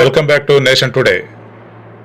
Back to nation today.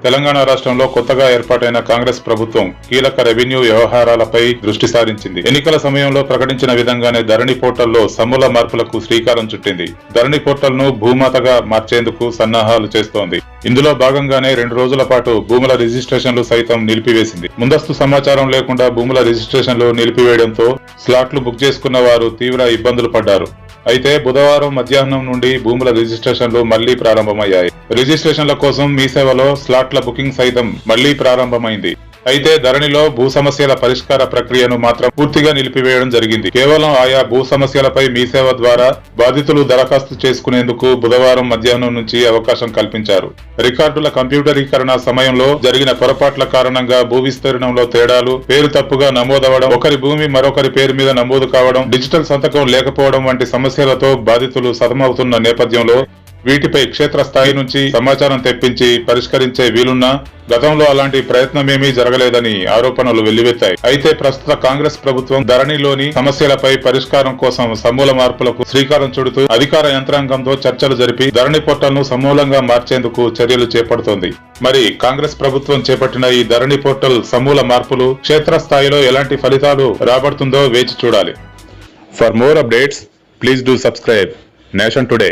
Telangana రాష్ట్రంలో కొత్తగా ఏర్పాటైన కాంగ్రెస్ ప్రభుత్వం కీలక రెవెన్యూ వ్యవహారాలపై దృష్టి సారించింది. ఎన్నికల సమయంలో ప్రకటించిన విధంగానే ధరణి పోర్టల్లో సమూల మార్పులకు శ్రీకారం చుట్టింది. ధరణి పోర్టల్ను భూమాతగా మార్చేందుకు సన్నాహాలు చేస్తోంది. ఇందులో భాగంగానే రెండు రోజుల పాటు భూముల రిజిస్ట్రేషన్లు సైతం నిలిపివేసింది. ముందస్తు సమాచారం లేకుండా భూముల రిజిస్ట్రేషన్లు నిలిపివేయడంతో స్లాట్లు బుక్ చేసుకున్న వారు తీవ్ర ఇబ్బందులు పడ్డారు. అయితే బుధవారం మధ్యాహ్నం నుండి భూముల రిజిస్ట్రేషన్లు మళ్ళీ ప్రారంభమయ్యాయి. రిజిస్ట్రేషన్ల కోసం మీ సేవలో స్లాట్ల బుకింగ్ సైతం మళ్ళీ ప్రారంభమైంది. అయితే ధరణిలో భూ సమస్యల పరిష్కార ప్రక్రియను మాత్రం పూర్తిగా నిలిపివేయడం జరిగింది. కేవలం ఆయా భూ సమస్యలపై మీ సేవ ద్వారా బాధితులు దరఖాస్తు చేసుకునేందుకు బుధవారం మధ్యాహ్నం నుంచి అవకాశం కల్పించారు. రికార్డుల కంప్యూటరీకరణ సమయంలో జరిగిన పొరపాట్ల కారణంగా భూ విస్తీర్ణంలో తేడాలు పేరు తప్పుగా నమోదవడం ఒకరి భూమి మరొకరి పేరు మీద నమోదు కావడం డిజిటల్ సంతకం లేకపోవడం వంటి సమస్యలతో బాధితులు సతమవుతున్న నేపథ్యంలో వీటిపై క్షేత్రస్థాయి నుంచి సమాచారం తెప్పించి పరిష్కరించే వీలున్నా గతంలో అలాంటి ప్రయత్నమేమీ జరగలేదని ఆరోపణలు వెల్లువెత్తాయి. అయితే ప్రస్తుత కాంగ్రెస్ ప్రభుత్వం ధరణిలోని సమస్యలపై పరిష్కారం కోసం సమూల మార్పులకు శ్రీకారం చుడుతూ అధికార యంత్రాంగంతో చర్చలు జరిపి ధరణి పోర్టల్ను సమూలంగా మార్చేందుకు చర్యలు చేపడుతోంది. మరి కాంగ్రెస్ ప్రభుత్వం చేపట్టిన ఈ ధరణి పోర్టల్ సమూల మార్పులు క్షేత్రస్థాయిలో ఎలాంటి ఫలితాలు రాబడుతుందో వేచి చూడాలి. For more updates please do subscribe nation today